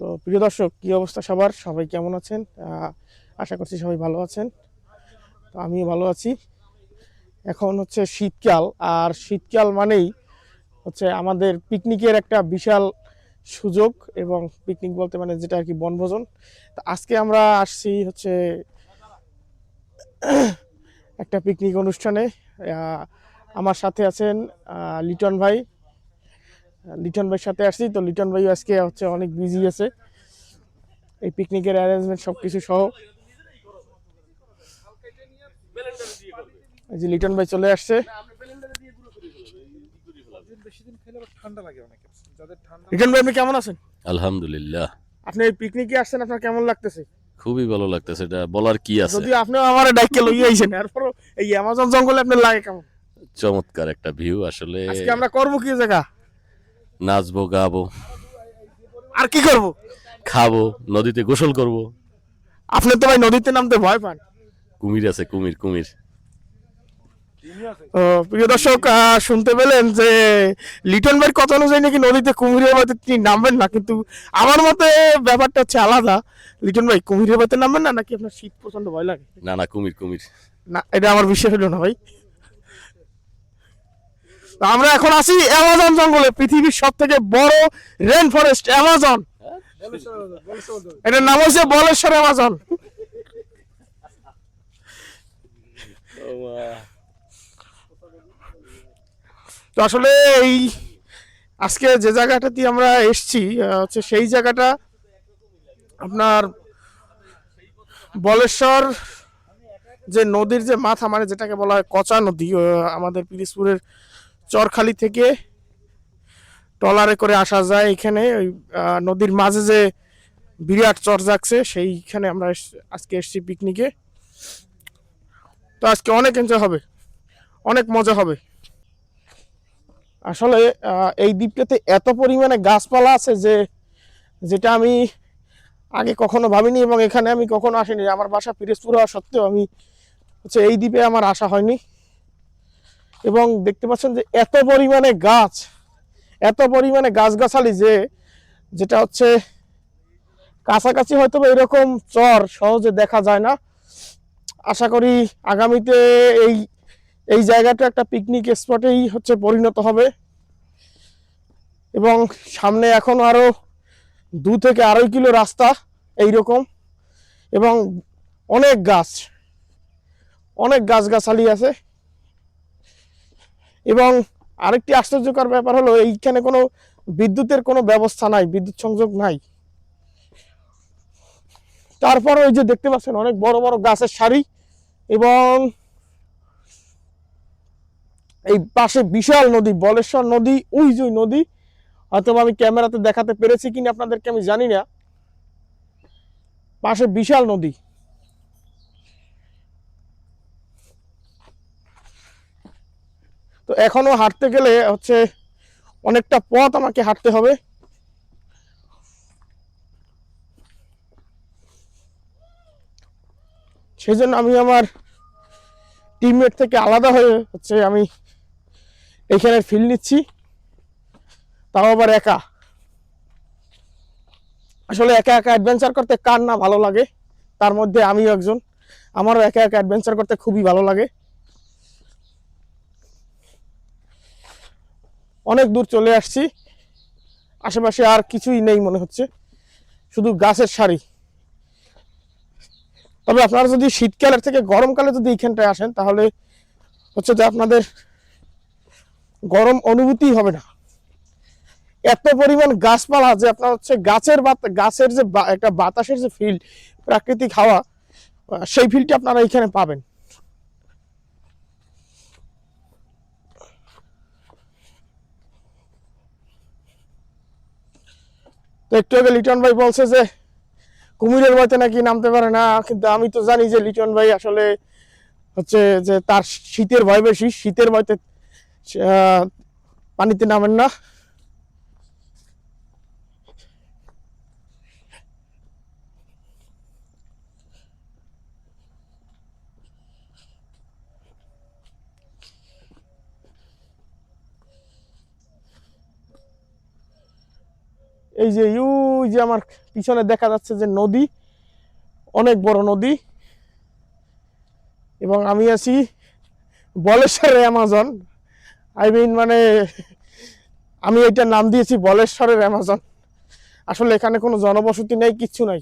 তো প্রিয় দর্শক, কি অবস্থা সবার? সবাই কেমন আছেন? আশা করছি সবাই ভালো আছেন। তো আমিও ভালো আছি। এখন হচ্ছে শীতকাল, আর শীতকাল মানেই হচ্ছে আমাদের পিকনিকের একটা বিশাল সুযোগ এবং পিকনিক বলতে মানে যেটা আর কি বনভোজন। তো আজকে আমরা আসছি হচ্ছে একটা পিকনিক অনুষ্ঠানে। আমার সাথে আছেন লিটন ভাই। লিটন ভাইয়ের সাথে আসছি তো লিটন ভাই আজকে হচ্ছে অনেক বিজি আছে। এই পিকনিকের অ্যারেঞ্জমেন্ট সব কিছু সহ। এই যে লিটন ভাই চলে আসছে। লিটন ভাই আপনি কেমন আছেন? আলহামদুলিল্লাহ। আপনি এই পিকনিকে আসছেন আপনার কেমন লাগতেছে? খুবই ভালো লাগতেছে এটা বলার কি আছে? যদি আপনি আমার ডাইকে লই আইছেন এরপরও এই অ্যামাজন জঙ্গলে আপনার লাগে কেমন? চমৎকার একটা ভিউ আসলে আজকে আমরা করব কি জায়গা? নাচবো গাবো। আর কি করব? খাব নদীতে গোসল করব। আপনি তো ভাই নদীতে নামতে ভয় পান। কুমির আছে কুমির কুমির। ও, প্রিয় দর্শক শুনতে পেলেন যে লিটন ভাইয়ের কথা অনুযায়ী নাকি নদীতে কুমিরের বাড়িতে তিনি নামবেন না কিন্তু আমার মতে ব্যাপারটা হচ্ছে আলাদা। লিটন ভাই কুমিরের বাড়িতে নামবেন না নাকি আপনার শীত প্রচণ্ড ভয় লাগে? না না কুমির কুমির। না এটা আমার বিশ্বাস হলো না ভাই। আমরা এখন আছি অ্যামাজন জঙ্গলে, পৃথিবীর সব থেকে বড় রেন ফরেস্ট অ্যামাজন। এটার নাম হচ্ছে বলেশ্বর অ্যামাজন। তো আসলে এই আজকে যে জায়গাটা দিয়ে আমরা এসছি হচ্ছে সেই জায়গাটা আপনার বলেশ্বর যে নদীর যে মাথা মানে যেটাকে বলা হয় কচা নদী আমাদের পিরিজপুরের চরখালি থেকে ট্রলারে করে আসা যায় এখানে, ওই নদীর মাঝে যে বিরাট চর জাগছে সেইখানে আমরা আজকে এসেছি পিকনিকে তো আজকে অনেক এনজয় হবে, অনেক মজা হবে। আসলে এই দ্বীপটাতে এত পরিমাণে গাছপালা আছে যে, যেটা আমি আগে কখনো ভাবিনি এবং এখানে আমি কখনো আসিনি। আমার বাসা পিরিজপুর হওয়া সত্ত্বেও আমি হচ্ছে এই দ্বীপে আমার আসা হয়নি। এবং দেখতে পাচ্ছেন যে এত পরিমাণে গাছ, এত পরিমাণে গাছগাছালি যে যেটা হচ্ছে কাছাকাছি হয়তো এরকম চর সহজে দেখা যায় না। আশা করি আগামীতে এই এই জায়গাটা একটা পিকনিক স্পটেই হচ্ছে পরিণত হবে। এবং সামনে এখন আরও দু থেকে আড়াই কিলো রাস্তা এই রকম এবং অনেক গাছ, অনেক গাছগাছালি আছে। এবং আরেকটি আশ্চর্যকর ব্যাপার হলো, এইখানে কোনো বিদ্যুতের কোনো ব্যবস্থা নাই, বিদ্যুৎ সংযোগ নাই। তারপর ওই যে দেখতে পাচ্ছেন, অনেক বড় বড় গাছের সারি এবং এই পাশে বিশাল নদী, বলেশ্বর নদী ওই নদী। হয়তো আমি ক্যামেরাতে দেখাতে পেরেছি কিনা আপনাদেরকে আমি জানি না। পাশে বিশাল নদী। তো এখনও হাঁটতে গেলে হচ্ছে অনেকটা পথ আমাকে হাঁটতে হবে। সেই জন্য আমি আমার টিমমেট থেকে আলাদা হয়ে হচ্ছে আমি এখানে ফিল নিচ্ছি। তাও আবার একা। আসলে একা একা অ্যাডভেঞ্চার করতে কার না ভালো লাগে? তার মধ্যে আমিও একজন। আমারও একা একা অ্যাডভেঞ্চার করতে খুবই ভালো লাগে। অনেক দূর চলে আসছি। আশেপাশে আর কিছুই নেই মনে হচ্ছে। শুধু গাছের সারি। তবে আপনারা যদি শীতকালের থেকে গরমকালে যদি এইখানটায় আসেন, তাহলে হচ্ছে যে আপনাদের গরম অনুভূতি হবে না। এত পরিমাণ গাছপালা যে আপনার হচ্ছে গাছের গাছের যে একটা বাতাসের যে ফিল্ড প্রাকৃতিক হাওয়া সেই ফিল্ডটা আপনারা এখানে পাবেন। একটু আগে লিটন ভাই বলছে যে, কুমিরের বাড়িতে নাকি নামতে পারে না, কিন্তু আমি তো জানি যে লিটন ভাই আসলে হচ্ছে যে তার শীতের ভয় বেশি, শীতের ভয়তে পানিতে নামেন না। এই যে ইউ যে আমার পিছনে দেখা যাচ্ছে যে নদী, অনেক বড় নদী। এবং আমি আছি বলেশ্বরে অ্যামাজন। আই মিন মানে আমি এটা নাম দিয়েছি বলেশ্বরের অ্যামাজন। আসলে এখানে কোনো জনবসতি নেই কিচ্ছু নাই।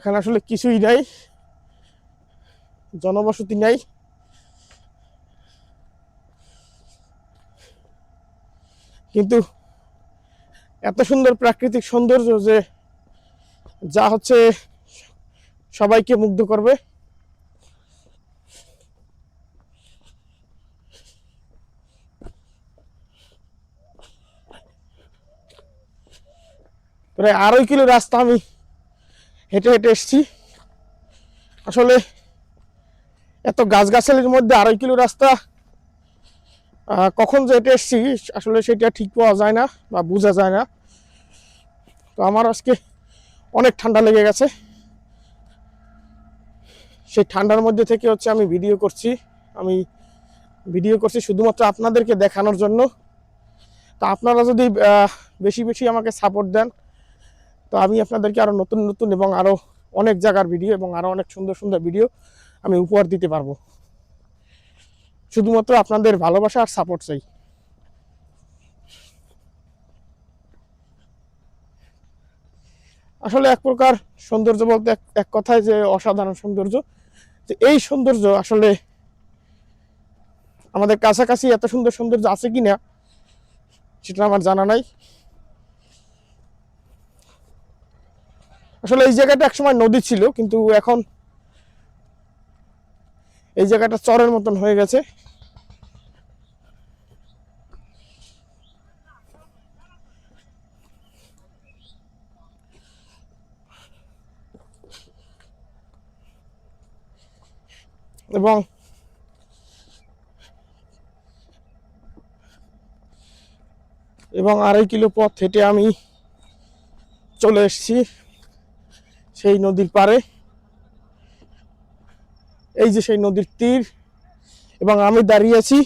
এখানে আসলে কিছুই নাই, জনবসতি নাই। কিন্তু এত সুন্দর প্রাকৃতিক সৌন্দর্য যে যা হচ্ছে সবাইকে মুগ্ধ করবে। প্রায় আড়াই কিলো রাস্তা আমি হেঁটে হেঁটে এসছি। আসলে এত গাছগাছালির মধ্যে আড়াই কিলো রাস্তা কখন যে হেঁটে এসছি, আসলে সেটা ঠিক পাওয়া যায় না বা বোঝা যায় না। তো আমার আজকে অনেক ঠান্ডা লেগে গেছে। সেই ঠান্ডার মধ্যে থেকে হচ্ছে আমি ভিডিও করছি। আমি ভিডিও করছি শুধুমাত্র আপনাদেরকে দেখানোর জন্য। তা আপনারা যদি বেশি বেশি আমাকে সাপোর্ট দেন তো আমি আপনাদেরকে আরও নতুন নতুন এবং আরও অনেক জায়গার ভিডিও এবং আরও অনেক সুন্দর সুন্দর ভিডিও আমি উপহার দিতে পারব। শুধুমাত্র আপনাদের ভালোবাসা আর সাপোর্ট চাই। আসলে এক প্রকার সৌন্দর্য বলতে এক এক কথায় যে অসাধারণ সৌন্দর্য, যে এই সৌন্দর্য আসলে আমাদের কাছাকাছি এত সুন্দর সৌন্দর্য আছে কিনা, সেটা আমার জানা নাই। আসলে এই জায়গাটা একসময় নদী ছিল, কিন্তু এখন এই জায়গাটা চরের মতন হয়ে গেছে। এবং এবং আড়াই কিলো পথ হেঁটে আমি চলে এসেছি। সেই নদীর পাড়ে। এই যে সেই নদীর তীর, এবং আমি দাঁড়িয়ে আছি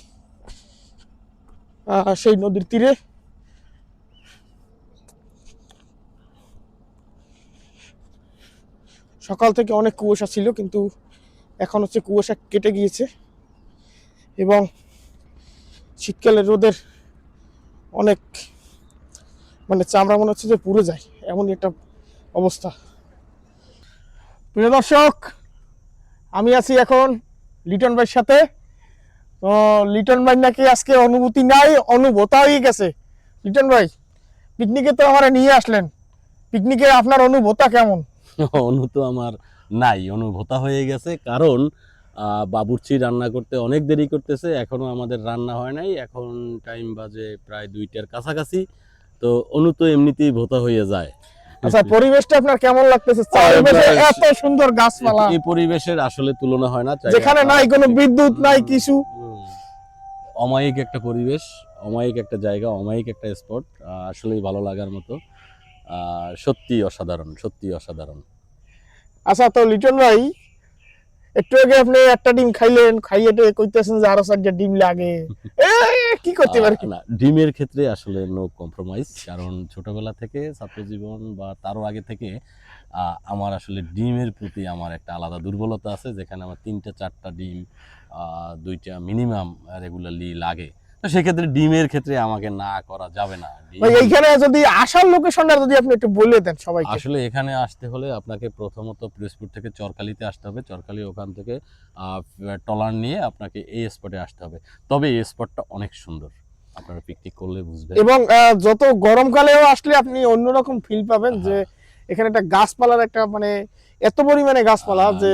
সেই নদীর তীরে। সকাল থেকে অনেক কুয়াশা ছিল, কিন্তু এখন হচ্ছে কুয়াশা কেটে গিয়েছে, এবং শীতকালে রোদের অনেক মানে চামড়া মনে হচ্ছে যে পুড়ে যায়, এমনই একটা অবস্থা। প্রিয় দর্শক, আমি আছি এখন লিটন ভাইয়ের সাথে। তো লিটন ভাই নাকি আজকে অনুভূতি নাই অনুভূতা হয়ে গেছে। লিটন ভাই পিকনিকে তো আমার নিয়ে আসলেন। পিকনিকে আপনার অনুভূতা কেমন? অনু তো আমার নাই, অনুভূতা হয়ে গেছে। কারণ বাবুর্চি রান্না করতে অনেক দেরি করতেছে, এখনও আমাদের রান্না হয় নাই। এখন টাইম বাজে প্রায় দুইটার কাছাকাছি। তো অনু তো এমনিতেই ভোতা হয়ে যায়। আচ্ছা পরিবেশটা আপনার কেমন লাগতেছে? এত সুন্দর গাছপালা। এই পরিবেশের আসলে তুলনা হয় না যেখানে নাই কোনো বিদ্যুৎ নাই কিছু। অমায়িক একটা পরিবেশ অমায়িক একটা জায়গা অমায়িক একটা স্পট আসলেই ভালো লাগার মতো। আহ, সত্যি অসাধারণ সত্যি অসাধারণ। আচ্ছা তো লিটন ভাই একটু আগে আপনি একটা ডিম খাইলেন খাইয়ে তো কইতেছেন যে আরও চারটা ডিম লাগে। কি করতে পারি? না ডিমের ক্ষেত্রে আসলে নো কম্প্রোমাইজ কারণ ছোটবেলা থেকে ছাত্র জীবন বা তারও আগে থেকে আমার আসলে ডিমের প্রতি আমার একটা আলাদা দুর্বলতা আছে যেখানে আমার তিনটা চারটা ডিম দুইটা মিনিমাম রেগুলারলি লাগে। তো সেক্ষেত্রে ডিমের ক্ষেত্রে আমাকে না করা যাবে না। ভাই এইখানে যদি আসার লোকেশনটা যদি আপনি একটু বলে দেন সবাইকে। আসলে এখানে আসতে হলে আপনাকে প্রথমত পিরোজপুর থেকে চরকালিতে আসতে হবে। চরকালি ওখান থেকে টলার নিয়ে আপনাকে এই স্পটে আসতে হবে। তবে এই স্পটটা অনেক সুন্দর। আপনারা পিকনিক করলে বুঝবেন। এবং যত গরমকালেও আসলে আপনি অন্যরকম ফিল পাবেন যে এখানে একটা গাছপালার একটা মানে এত পরিমাণে গাছপালা যে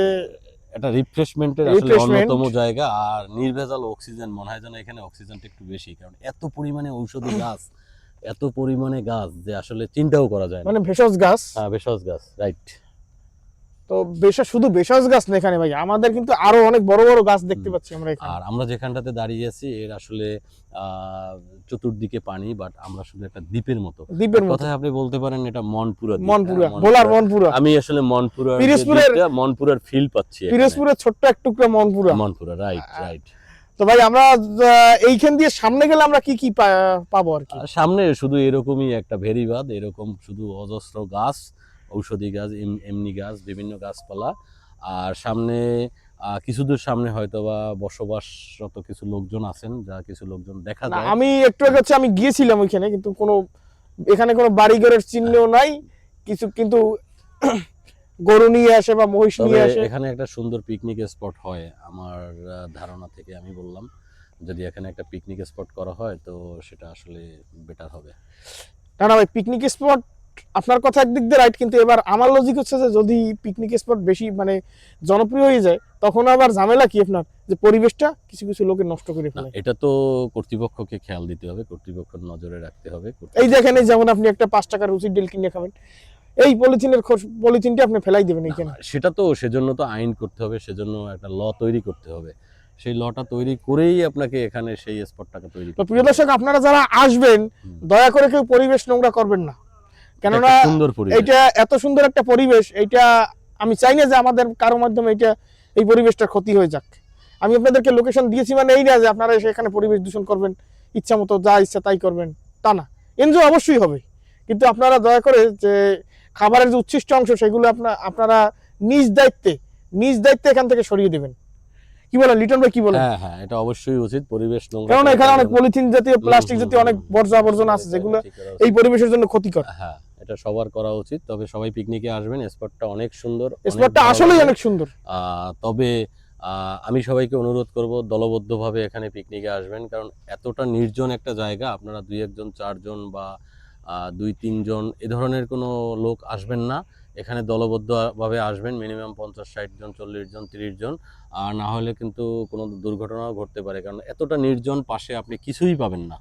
এটা রিফ্রেশমেন্টের আসলে অন্যতম জায়গা। আর নির্ভেজাল অক্সিজেন মনে হয় যেন এখানে অক্সিজেনটা একটু বেশি। কারণ এত পরিমাণে ঔষধি গাছ এত পরিমাণে গাছ যে আসলে চিন্তাও করা যায় মানে ভেষজ গাছ? হ্যাঁ ভেষজ গাছ রাইট তো বেশ শুধু বেশস গাছ না এখানে ভাই আমাদের কিন্তু আরও অনেক বড় বড় গাছ দেখতে পাচ্ছি আমরা এখানে। আর আমরা যেখানটাতে দাঁড়িয়ে আছি এর আসলে চতুর্দিকে পানি বাট আমরা শুধু একটা দ্বীপের মতো। দ্বীপের মতো। আপনি বলতে পারেন এটা মনপুরা মনপুরা হ্যাঁ, ভোলার মনপুরা। আমি আসলে মনপুরা পিরোজপুরের- মনপুরার ফিল পাচ্ছি। পিরোজপুরের ছোট্ট এক টুকরা মনপুরা। মনপুরা রাইট রাইট তো ভাই আমরা এইখান দিয়ে সামনে গেলে আমরা কি কি পাবো আর কি? সামনে শুধু এরকমই একটা ভেরিবাদ এরকম শুধু অজস্র গাছ ঔষধি গাছ এমনি গাছ বিভিন্ন গাছপালা। আর সামনে কিছু দূর সামনে হয়তো বা বসবাসরত কিছু লোকজন আছেন যা কিছু লোকজন দেখা যায়। আমি একটু আগে হচ্ছে আমি গিয়েছিলাম ওইখানে কিন্তু কোনো এখানে কোনো বাড়িঘরের চিহ্ন নাই। কিছু কিন্তু গরু নিয়ে আসে বা মহিষ নিয়ে আসে। এখানে একটা সুন্দর পিকনিক স্পট হয় আমার ধারণা থেকে আমি বললাম। যদি এখানে একটা পিকনিক স্পট করা হয় তো সেটা আসলে বেটার হবে। না না ভাই পিকনিক স্পট আপনার কথা একদিক দিয়ে রাইট কিন্তু এবার আমার লজিক হচ্ছে যে যদি পিকনিক স্পট বেশি মানে জনপ্রিয় হয়ে যায় তখন আবার ঝামেলা কি আপনার? যে পরিবেশটা কিছু কিছু লোকে নষ্ট করে ফেলে। এটা তো কর্তৃপক্ষকে খেয়াল দিতে হবে কর্তৃপক্ষের নজরে রাখতে হবে এই দেখেন এই যেমন আপনি একটা পাঁচ টাকার রুচির ডিল কিনে খাবেন এই পলিথিনের পলিথিনটা আপনি ফেলাই দেবেন এইখানে। সেটা তো সেজন্য তো আইন করতে হবে সেজন্য একটা ল তৈরি করতে হবে। সেই লটা তৈরি করেই আপনাকে এখানে সেই স্পটটাকে তৈরি প্রিয় দর্শক আপনারা যারা আসবেন দয়া করে কেউ পরিবেশ নোংরা করবেন না। কেননা পরিবেশ। এত সুন্দর একটা পরিবেশ এইটা আমি চাই না যে আমাদের কারও মাধ্যমে এটা এই পরিবেশটার ক্ষতি হয়ে যাক। আমি আপনাদেরকে লোকেশন দিয়েছি মানে এই না যে আপনারা এসে এখানে পরিবেশ দূষণ করবেন ইচ্ছা মতো যা ইচ্ছা তাই করবেন তা না। এনজয় অবশ্যই হবে। কিন্তু আপনারা দয়া করে যে খাবারের যে উচ্ছিষ্ট অংশ সেগুলো আপনার আপনারা নিজ দায়িত্বে নিজ দায়িত্বে এখান থেকে সরিয়ে দেবেন। কি বলেন লিটন ভাই কি বলেন? হ্যাঁ হ্যাঁ এটা অবশ্যই উচিত পরিবেশ নোংরা কারণ এখানে অনেক পলিথিন জাতীয় প্লাস্টিক জাতীয় অনেক বর্জ্য আবর্জনা আছে যেগুলো। এই পরিবেশের জন্য ক্ষতিকর। হ্যাঁ। এটা সবার করা উচিত তবে সবাই পিকনিকে আসবেন স্পটটা অনেক সুন্দর স্পটটা আসলেই অনেক সুন্দর। তবে আমি সবাইকে অনুরোধ করব দলবদ্ধভাবে এখানে পিকনিকে আসবেন কারণ এতটা নির্জন একটা জায়গা আপনারা দুই একজন চারজন বা দুই তিনজন এ ধরনের কোনো লোক আসবেন না। এখানে দলবদ্ধভাবে আসবেন মিনিমাম পঞ্চাশ ষাট জন চল্লিশ জন তিরিশ জন আর না হলে কিন্তু কোনো দুর্ঘটনাও ঘটতে পারে কারণ এতটা নির্জন পাশে আপনি কিছুই পাবেন না।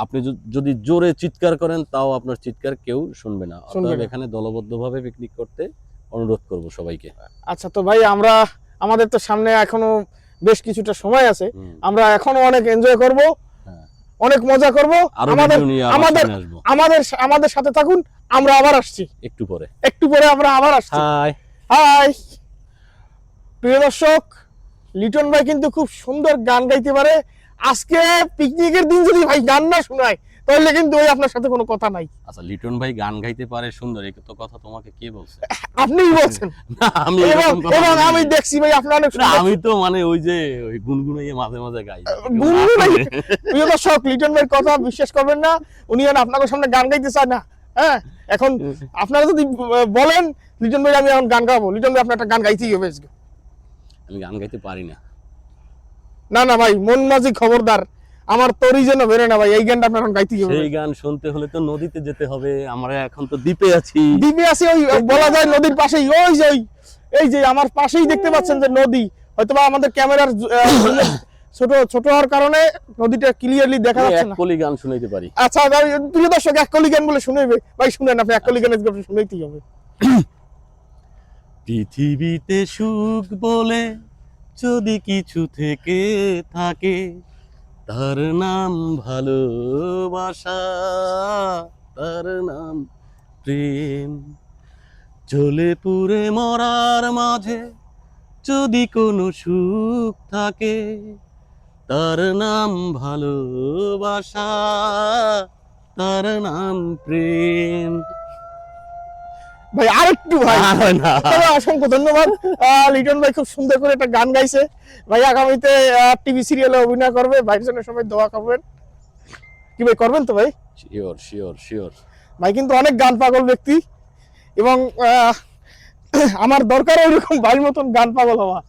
আপনি যদি জোরে চিৎকার করেন তাও আপনার চিৎকার কেউ শুনবে না। অতএব। এখানে দলবদ্ধভাবে পিকনিক করতে অনুরোধ করব সবাইকে। আচ্ছা তো ভাই আমরা আমাদের তো সামনে এখনও বেশ কিছুটা সময় আছে। আমরা এখনও অনেক এনজয় করব হ্যাঁ। অনেক মজা করব। আমাদের আমাদের- আমাদের আমাদের সাথে থাকুন আমরা আবার আসছি। একটু পরে। একটু পরে আমরা আবার আসছি। হাই হাই প্রিয় দর্শক লিটন ভাই কিন্তু খুব সুন্দর গান গাইতে পারে। আজকে পিকনিকের দিন যদি ভাই গান না শোনায় তাহলে কিন্তু ওই আপনার সাথে কোনো কথা নাই। আচ্ছা লিটন ভাই গান গাইতে পারে সুন্দর এই তো কথা তোমাকে কে বলছে? আপনিই বলছেন। না আমি এবং। আমি দেখছি ভাই আপনি অনেক আমি তো মানে ওই যে ওই গুনগুনাইয়ে মাঝে মাঝে গাই। গুনগুনাই? প্রিয় দর্শক লিটন ভাইয়ের কথা বিশ্বাস করবেন না। উনি আর আপনাদের সামনে গান গাইতে চায় না হ্যাঁ? এখন আপনারা যদি বলেন লিটন ভাই আমি এখন গান গাবো। লিটন ভাই আপনার একটা গান গাইতেই হবে আজকে। আমি গান গাইতে পারি না। না না ভাই মন মাঝি খবরদার। আমার তোরই যেন বেরো না ভাই এই গানটা আপনার এখন গাইতেই হবে সেই গান শুনতে হলে তো নদীতে যেতে হবে আমরা এখন তো দ্বীপে আছি। দ্বীপে আছে ওই বলা যায় নদীর পাশেই ওই যে এই যে আমার পাশেই দেখতে পাচ্ছেন যে নদী। হয়তোবা আমাদের ক্যামেরার ছোট ছোট হওয়ার কারণে নদীটা ক্লিয়ারলি দেখা যাচ্ছে এক না। কলি গান শুনাইতে পারি। আচ্ছা ভাই প্রিয় দর্শক এক কলি গান বলে শুনেবে ভাই শুনেন আপনি এক কলি গান আপনি শুনেইতেই হবে। পৃথিবীতে সুখ বলে যদি কিছু থেকে থাকে, তার নাম ভালোবাসা, তার নাম প্রেম। চলে পুরে মরার মাঝে যদি কোনো সুখ থাকে, তার নাম ভালোবাসা, তার নাম প্রেম। ভাই আরেকটু ভাই। আর একটু ভাই অসংখ্য ধন্যবাদ। লিটন ভাই খুব সুন্দর করে একটা গান গাইছে। ভাই আগামীতে টিভি সিরিয়ালে অভিনয় করবে। ভাইয়ের জন্য সবাই দোয়া করবেন। কি ভাই করবেন তো ভাই? শিওর শিওর শিওর ভাই কিন্তু অনেক গান পাগল ব্যক্তি। এবং আহ, আমার দরকার ওইরকম ভাই মতন গান পাগল হওয়া।